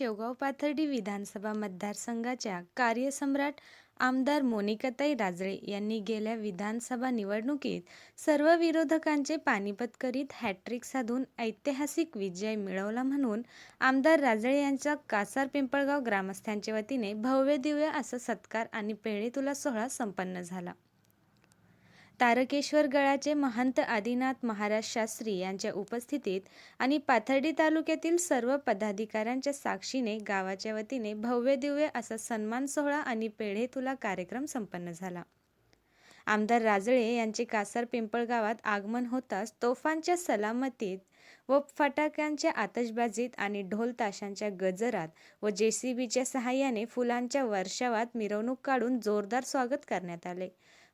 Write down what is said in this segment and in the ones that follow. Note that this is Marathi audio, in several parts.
शेवगाव पाथर्डी विधानसभा मतदारसंघाच्या कार्यसम्राट आमदार मोनिकाताई राजळे यांनी गेल्या विधानसभा निवडणुकीत सर्व विरोधकांचे पानिपत करीत हॅट्रिक साधून ऐतिहासिक विजय मिळवला म्हणून आमदार राजळे यांचा कासार पिंपळगाव ग्रामस्थांच्या वतीने भव्य दिव्य असा सत्कार आणि पेढे तुला सोहळा संपन्न झाला. तारकेश्वर गडाचे महंत आदिनाथ महाराज शास्त्री यांच्या उपस्थितीत आणि पाथर्डी तालुक्यातील सर्व पदाधिकाऱ्यांच्या साक्षीने गावाच्या वतीने भव्य दिव्य असा सन्मान सोहळा आणि पेढे तुला कार्यक्रम संपन्न झाला. आमदार राजळे यांचे कासार पिंपळ गावात आगमन होताच तोफांच्या सलामतीत व फटाक्यांच्या आतषबाजीत आणि ढोल ताशांच्या गजरात व जेसीबीच्या सहाय्याने फुलांच्या वर्षावात मिरवणूक काढून जोरदार स्वागत करण्यात आले.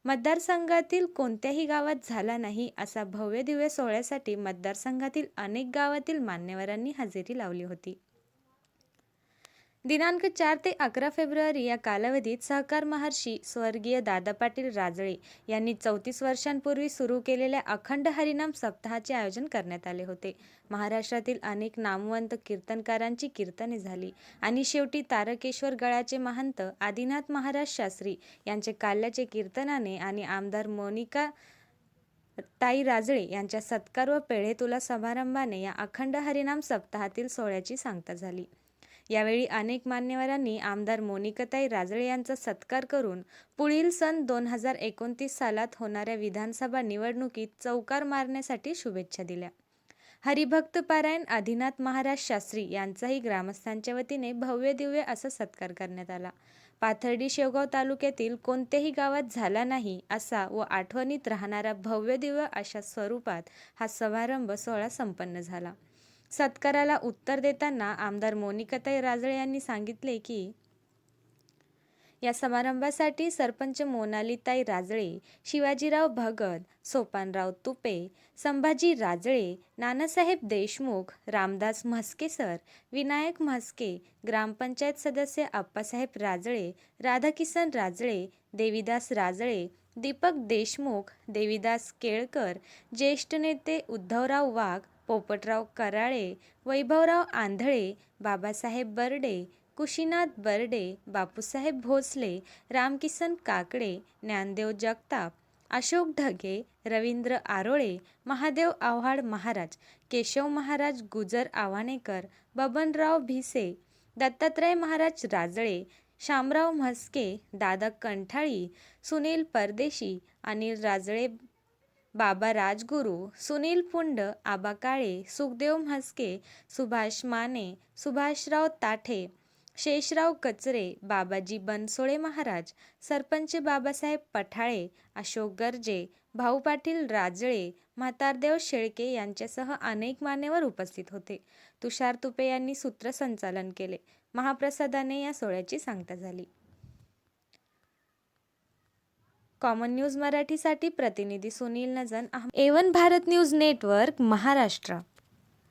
मतदारसंघातील कोणत्याही गावात झाला नाही असा भव्यदिव्य सोहळ्यासाठी मतदारसंघातील अनेक गावातील मान्यवरांनी हजेरी लावली होती. दिनांक चार ते अकरा फेब्रुवारी या कालावधीत सहकार महर्षी स्वर्गीय दादा पाटील राजळे यांनी चौतीस वर्षांपूर्वी सुरू केलेल्या अखंड हरिनाम सप्ताहाचे आयोजन करण्यात आले होते. महाराष्ट्रातील अनेक नामवंत कीर्तनकारांची कीर्तने झाली आणि शेवटी तारकेश्वर गळाचे महंत आदिनाथ महाराज शास्त्री यांचे काल्याचे कीर्तनाने आणि आमदार मोनिका ताई राजळे यांच्या सत्कार व पेढे तुला समारंभाने या अखंड हरिनाम सप्ताहातील सोहळ्याची सांगता झाली. यावेळी अनेक मान्यवरांनी आमदार मोनिकाताई राजळे यांचा सत्कार करून पुढील सन दोन हजार एकोणतीस सालात होणाऱ्या विधानसभा निवडणुकीत चौकार मारण्यासाठी शुभेच्छा दिल्या. हरिभक्त पारायण आदिनाथ महाराज शास्त्री यांचाही ग्रामस्थांच्या वतीने भव्य दिव्य असा सत्कार करण्यात आला. पाथर्डी शेवगाव तालुक्यातील कोणत्याही गावात झाला नाही असा व आठवणीत राहणारा भव्य दिव्य अशा स्वरूपात हा समारंभ सोहळा संपन्न झाला. सत्काराला उत्तर देताना आमदार मोनिकाताई राजळे यांनी सांगितले की या समारंभासाठी सरपंच मोनालीताई राजळे शिवाजीराव भगत सोपानराव तुपे संभाजी राजळे नानासाहेब देशमुख रामदास म्हस्के सर विनायक म्हस्के ग्रामपंचायत सदस्य आप्पासाहेब राजळे राधाकिसन राजळे देवीदास राजळे दीपक देशमुख देवीदास केळकर ज्येष्ठ नेते उद्धवराव वाघ पोपटराव कराळे वैभवराव आंधळे बाबासाहेब बर्डे कुशीनाथ बर्डे बापूसाहेब भोसले रामकिसन काकडे ज्ञानदेव जगताप अशोक ढगे रवींद्र आरोळे महादेव आव्हाड महाराज केशव महाराज गुजर आव्हाणेकर बबनराव भिसे दत्तात्रय महाराज राजळे शामराव म्हस्के दादा कंठाळी सुनील परदेशी अनिल राजळे बाबा राजगुरू सुनील पुंड आबा काळे सुखदेव म्हस्के सुभाष माने सुभाषराव ताठे शेषराव कचरे बाबाजी बनसोळे महाराज सरपंच बाबासाहेब पठाळे अशोक गर्जे भाऊ पाटील राजळे म्हातारदेव शेळके यांच्यासह अनेक मान्यवर उपस्थित होते. तुषार तुपे यांनी सूत्रसंचालन केले. महाप्रसादाने या सोहळ्याची सांगता झाली. कॉमन न्यूज मराठीसाठी प्रतिनिधी Sunil Najan A one Bharat news network Maharashtra.